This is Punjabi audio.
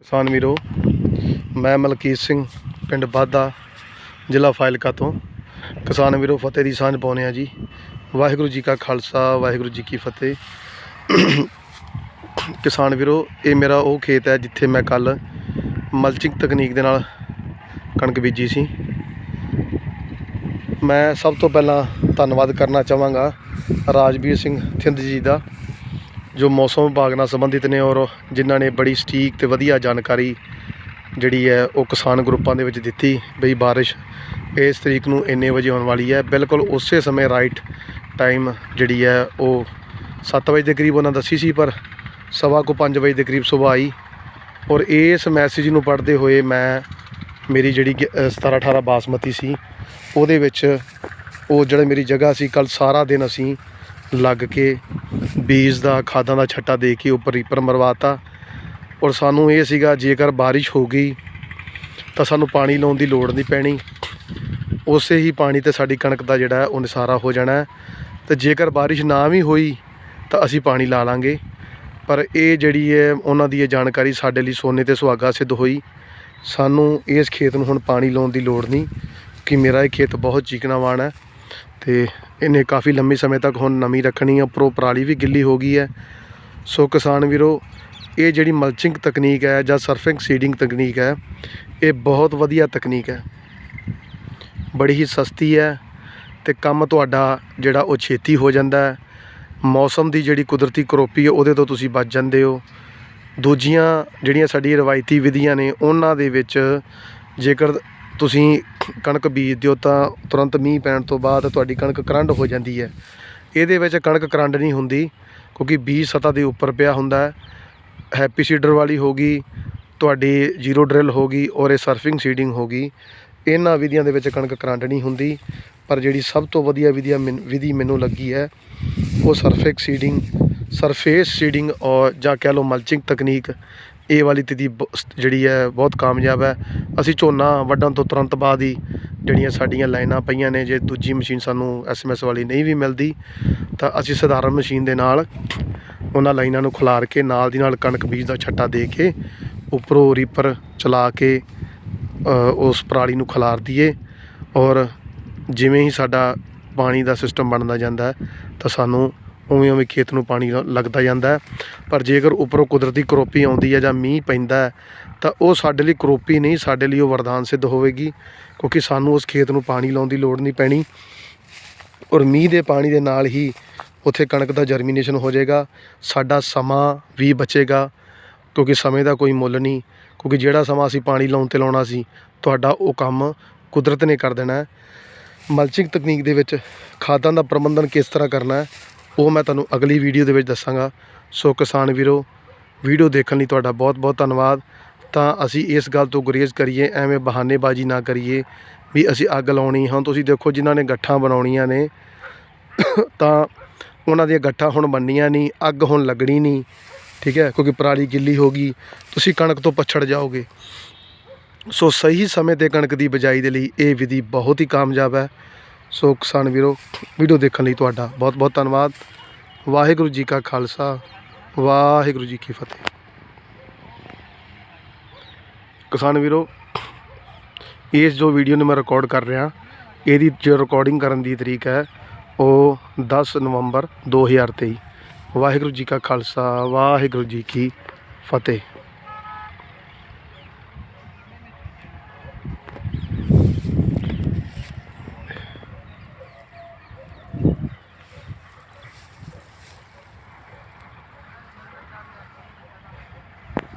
ਕਿਸਾਨ ਵੀਰੋ, ਮੈਂ ਮਲਕੀਤ ਸਿੰਘ, ਪਿੰਡ ਬਾਦਾ, ਜ਼ਿਲ੍ਹਾ ਫਾਇਲਕਾ ਤੋਂ। ਕਿਸਾਨ ਵੀਰੋ, ਫਤਿਹ ਦੀ ਸਾਂਝ ਪਾਉਂਦੇ ਆ ਜੀ। ਵਾਹਿਗੁਰੂ ਜੀ ਕਾ ਖਾਲਸਾ, ਵਾਹਿਗੁਰੂ ਜੀ ਕੀ ਫਤਿਹ। ਕਿਸਾਨ ਵੀਰੋ, ਇਹ ਮੇਰਾ ਉਹ ਖੇਤ ਹੈ ਜਿੱਥੇ ਮੈਂ ਕੱਲ ਮਲਚਿੰਗ ਤਕਨੀਕ ਦੇ ਨਾਲ ਕਣਕ ਬੀਜੀ ਸੀ। ਮੈਂ ਸਭ ਤੋਂ ਪਹਿਲਾਂ ਧੰਨਵਾਦ ਕਰਨਾ ਚਾਹਾਂਗਾ ਰਾਜਵੀਰ ਸਿੰਘ ਥਿੰਦ ਜੀ ਦਾ। ਜੋ ਮੌਸਮ ਵਿਭਾਗ ਨਾਲ ਸੰਬੰਧਿਤ ਨੇ ਔਰ ਜਿਨ੍ਹਾਂ ਨੇ ਬੜੀ ਸਟੀਕ ਤੇ ਵਧੀਆ ਜਾਣਕਾਰੀ ਜਿਹੜੀ ਹੈ ਉਹ ਕਿਸਾਨ ਗਰੁੱਪਾਂ ਦੇ ਵਿੱਚ ਦਿੱਤੀ ਬਈ ਬਾਰਿਸ਼ ਇਸ ਤਰੀਕ ਨੂੰ ਇੰਨੇ ਵਜੇ ਹੋਣ ਵਾਲੀ ਹੈ। ਬਿਲਕੁਲ ਉਸੇ ਸਮੇਂ ਰਾਈਟ ਟਾਈਮ ਜਿਹੜੀ ਹੈ ਉਹ 7 ਵਜੇ ਦੇ ਕਰੀਬ ਉਹਨਾਂ ਦੱਸੀ ਸੀ ਪਰ ਸਵਾ ਕੋ 5 ਵਜੇ ਦੇ ਕਰੀਬ ਸੁਬਾਹ ਆਈ ਔਰ ਇਸ ਮੈਸੇਜ ਨੂੰ ਪੜ੍ਹਦੇ ਹੋਏ ਮੈਂ ਮੇਰੀ ਜਿਹੜੀ ਗ- ਅ, 17 18 ਬਾਸਮਤੀ ਸੀ ਉਹਦੇ ਵਿੱਚ ਉਹ ਜਿਹੜਾ ਮੇਰੀ ਜਗ੍ਹਾ ਸੀ ਕੱਲ ਸਾਰਾ ਦਿਨ ਅਸੀਂ ਲੱਗ ਕੇ ਬੀਜ ਦਾ, ਖਾਦਾਂ ਦਾ ਛੱਟਾ ਦੇ ਕੇ ਉੱਪਰ ਰੀਪਰ ਮਰਵਾਤਾ। ਔਰ ਸਾਨੂੰ ਇਹ ਸੀਗਾ, ਜੇਕਰ ਬਾਰਿਸ਼ ਹੋ ਗਈ, ਤਾਂ ਸਾਨੂੰ ਪਾਣੀ ਲਾਉਣ ਦੀ ਲੋੜ ਨਹੀਂ ਪੈਣੀ। ਉਸੇ ਹੀ ਪਾਣੀ ਤੇ ਸਾਡੀ ਕਣਕ ਦਾ ਜਿਹੜਾ ਉਹ ਨਿਸਾਰਾ ਹੋ ਜਾਣਾ ਹੈ। ਤੇ ਜੇਕਰ ਬਾਰਿਸ਼ ਨਾ ਵੀ ਹੋਈ, ਤਾਂ ਅਸੀਂ ਪਾਣੀ ਲਾ ਲਾਂਗੇ। ਪਰ ਇਹ ਜਿਹੜੀ ਹੈ, ਉਹਨਾਂ ਦੀ ਇਹ ਜਾਣਕਾਰੀ ਸਾਡੇ ਲਈ ਸੋਨੇ ਤੇ ਸੁਹਾਗਾ ਸਿੱਧ ਹੋਈ। ਸਾਨੂੰ ਇਸ ਖੇਤ ਨੂੰ ਹੁਣ ਪਾਣੀ ਲਾਉਣ ਦੀ ਲੋੜ ਨਹੀਂ ਕਿ ਮੇਰਾ ਇਹ ਖੇਤ ਬਹੁਤ ਚੀਕਣਾਵਾਨ ਹੈ। ਅਤੇ ਇਹਨੇ ਕਾਫੀ ਲੰਮੇ ਸਮੇਂ ਤੱਕ ਹੁਣ ਨਮੀ ਰੱਖਣੀ ਹੈ ਉੱਪਰੋਂ ਪਰਾਲੀ ਵੀ ਗਿੱਲੀ ਹੋ ਗਈ ਹੈ। ਸੋ ਕਿਸਾਨ ਵੀਰੋ, ਇਹ ਜਿਹੜੀ ਮਲਚਿੰਗ ਤਕਨੀਕ ਹੈ ਜਾਂ ਸਰਫਿੰਗ ਸੀਡਿੰਗ ਤਕਨੀਕ ਹੈ, ਇਹ ਬਹੁਤ ਵਧੀਆ ਤਕਨੀਕ ਹੈ। ਬੜੀ ਹੀ ਸਸਤੀ ਹੈ ਤੇ ਕੰਮ ਤੁਹਾਡਾ ਜਿਹੜਾ ਉਹ ਛੇਤੀ ਹੋ ਜਾਂਦਾ ਹੈ। ਮੌਸਮ ਦੀ ਜਿਹੜੀ ਕੁਦਰਤੀ ਕਰੋਪੀ ਹੈ, ਉਹਦੇ ਤੋਂ ਤੁਸੀਂ ਬਚ ਜਾਂਦੇ ਹੋ। ਦੂਜੀਆਂ ਜਿਹੜੀਆਂ ਸਾਡੀ ਰਵਾਇਤੀ ਵਿਧੀਆਂ ਨੇ, ਉਹਨਾਂ ਦੇ ਵਿੱਚ ਜੇਕਰ ਤੁਸੀਂ ਕਣਕ ਬੀਜ ਦਿਓ ਤਾਂ ਤੁਰੰਤ ਮੀਂਹ ਪੈਣ ਤੋਂ ਬਾਅਦ ਤੁਹਾਡੀ ਕਣਕ ਕਰੰਡ ਹੋ ਜਾਂਦੀ ਹੈ। ਇਹਦੇ ਵਿੱਚ ਕਣਕ ਕਰੰਡ ਨਹੀਂ ਹੁੰਦੀ, ਕਿਉਂਕਿ ਬੀਜ ਸਤਾ ਦੇ ਉੱਪਰ ਪਿਆ ਹੁੰਦਾ ਹੈਪੀ ਸੀਡਰ ਵਾਲੀ ਹੋ ਗਈ, ਤੁਹਾਡੀ ਜ਼ੀਰੋ ਡਰਿਲ ਹੋ ਗਈ ਔਰ ਇਹ ਸਰਫਿੰਗ ਸੀਡਿੰਗ ਹੋ ਗਈ। ਇਹਨਾਂ ਵਿਧੀਆਂ ਦੇ ਵਿੱਚ ਕਣਕ ਕਰੰਟ ਨਹੀਂ ਹੁੰਦੀ, ਪਰ ਜਿਹੜੀ ਸਭ ਤੋਂ ਵਧੀਆ ਵਿਧੀਆ ਮੈਨ- ਵਿਧੀ ਮੈਨੂੰ ਲੱਗੀ ਹੈ, ਉਹ ਸਰਫਿਕ ਸੀਡਿੰਗ, ਸਰਫੇਸ ਸੀਡਿੰਗ ਔਰ ਜਾਂ ਕਹਿ ਲਓ ਮਲਚਿੰਗ ਤਕਨੀਕ ਇਹ ਵਾਲੀ ਤੇ ਬ- ਜਿਹੜੀ ਹੈ, ਬਹੁਤ ਕਾਮਯਾਬ ਹੈ। ਅਸੀਂ ਝੋਨਾ ਵੱਢਣ ਤੋਂ ਤੁਰੰਤ ਬਾਅਦ ਹੀ ਜਿਹੜੀਆਂ ਸਾਡੀਆਂ ਲਾਈਨਾਂ ਪਈਆਂ ਨੇ, ਜੇ ਦੂਜੀ ਮਸ਼ੀਨ ਸਾਨੂੰ ਐਸਐਮਐਸ ਵਾਲੀ ਨਹੀਂ ਵੀ ਮਿਲਦੀ, ਤਾਂ ਅਸੀਂ ਸਧਾਰਨ ਮਸ਼ੀਨ ਦੇ ਨਾਲ ਉਹਨਾਂ ਲਾਈਨਾਂ ਨੂੰ ਖਿਲਾਰ ਕੇ, ਨਾਲ ਦੀ ਨਾਲ ਕਣਕ ਬੀਜ ਦਾ ਛੱਟਾ ਦੇ ਕੇ, ਉੱਪਰੋਂ ਰੀਪਰ ਚਲਾ ਕੇ ਉਸ ਪਰਾਲੀ ਨੂੰ ਖਿਲਾਰ ਦਈਏ। ਔਰ ਜਿਵੇਂ ਹੀ ਸਾਡਾ ਪਾਣੀ ਦਾ ਸਿਸਟਮ ਬਣਦਾ ਜਾਂਦਾ ਤਾਂ ਸਾਨੂੰ ਉਵੇਂ ਉਵੇਂ ਖੇਤ ਨੂੰ ਪਾਣੀ ਲੱਗਦਾ ਜਾਂਦਾ ਪਰ ਜੇਕਰ ਉੱਪਰੋਂ ਕੁਦਰਤੀ ਕਰੋਪੀ ਆਉਂਦੀ ਹੈ ਜਾਂ ਮੀਂਹ ਪੈਂਦਾ ਤਾਂ ਉਹ ਸਾਡੇ ਲਈ ਕਰੋਪੀ ਨਹੀਂ, ਸਾਡੇ ਲਈ ਉਹ ਵਰਦਾਨ ਸਿੱਧ ਹੋਵੇਗੀ। ਕਿਉਂਕਿ ਸਾਨੂੰ ਉਸ ਖੇਤ ਨੂੰ ਪਾਣੀ ਲਾਉਣ ਦੀ ਲੋੜ ਨਹੀਂ ਪੈਣੀ। ਔਰ ਮੀਂਹ ਦੇ ਪਾਣੀ ਦੇ ਨਾਲ ਹੀ ਉੱਥੇ ਕਣਕ ਦਾ ਜਰਮੀਨੇਸ਼ਨ ਹੋ ਜਾਏਗਾ। ਸਾਡਾ ਸਮਾਂ ਵੀ ਬਚੇਗਾ। ਕਿਉਂਕਿ ਸਮੇਂ ਦਾ ਕੋਈ ਮੁੱਲ ਨਹੀਂ। ਕਿਉਂਕਿ ਜਿਹੜਾ ਸਮਾਂ ਅਸੀਂ ਪਾਣੀ ਲਾਉਣ ਤੇ ਲਾਉਣਾ ਸੀ, ਤੁਹਾਡਾ ਉਹ ਕੰਮ ਕੁਦਰਤ ਨੇ ਕਰ ਦੇਣਾ ਹੈ। ਮਲਚਿੰਗ ਤਕਨੀਕ ਦੇ ਵਿੱਚ ਖਾਦਾਂ ਦਾ ਪ੍ਰਬੰਧਨ ਕਿਸ ਤਰ੍ਹਾਂ ਕਰਨਾ ਹੈ? ਉਹ ਮੈਂ ਤੁਹਾਨੂੰ ਅਗਲੀ ਵੀਡੀਓ ਦੇ ਵਿੱਚ ਦੱਸਾਂਗਾ। ਸੋ ਕਿਸਾਨ ਵੀਰੋ ਵੀਡੀਓ ਦੇਖਣ ਲਈ ਤੁਹਾਡਾ ਬਹੁਤ ਬਹੁਤ ਧੰਨਵਾਦ। ਤਾਂ ਅਸੀਂ ਇਸ ਗੱਲ ਤੋਂ ਗੁਰੇਜ਼ ਕਰੀਏ, ਐਵੇਂ ਬਹਾਨੇਬਾਜ਼ੀ ਨਾ ਕਰੀਏ ਵੀ ਅਸੀਂ ਅੱਗ ਲਾਉਣੀ ਹੁਣ ਤੁਸੀਂ ਦੇਖੋ ਜਿਨ੍ਹਾਂ ਨੇ ਗੱਠਾਂ ਬਣਾਉਣੀਆਂ ਨੇ, ਤਾਂ ਉਹਨਾਂ ਦੀਆਂ ਗੱਠਾਂ ਹੁਣ ਬੰਨੀਆਂ ਨਹੀਂ, ਅੱਗ ਹੁਣ ਲੱਗਣੀ ਨਹੀਂ, ਠੀਕ ਹੈ? ਕਿਉਂਕਿ ਪਰਾਲੀ ਗਿੱਲੀ ਹੋ ਗਈ, ਤੁਸੀਂ ਕਣਕ ਤੋਂ ਪਛੜ ਜਾਓਗੇ। ਸੋ ਸਹੀ ਸਮੇਂ ਤੇ ਕਣਕ ਦੀ ਬਿਜਾਈ ਦੇ ਲਈ ਇਹ ਵਿਧੀ ਬਹੁਤ ਹੀ ਕਾਮਯਾਬ ਹੈ। ਸੋ ਕਿਸਾਨ ਵੀਰੋ ਵੀਡੀਓ ਦੇਖਣ ਲਈ ਤੁਹਾਡਾ ਬਹੁਤ ਬਹੁਤ ਧੰਨਵਾਦ। ਵਾਹਿਗੁਰੂ ਜੀ ਕਾ ਖਾਲਸਾ, ਵਾਹਿਗੁਰੂ ਜੀ ਕੀ ਫਤਿਹ। ਕਿਸਾਨ ਵੀਰੋ, ਇਸ ਜੋ ਵੀਡੀਓ ਨੂੰ ਮੈਂ ਰਿਕਾਰਡ ਕਰ ਰਿਹਾ, ਇਹਦੀ ਜੋ ਰਿਕਾਰਡਿੰਗ ਕਰਨ ਦੀ ਤਰੀਕ ਹੈ, ਉਹ 10 ਨਵੰਬਰ 2023 ਵਾਹਿਗੁਰੂ ਜੀ ਕਾ ਖਾਲਸਾ, ਵਾਹਿਗੁਰੂ ਜੀ ਕੀ ਫਤਿਹ।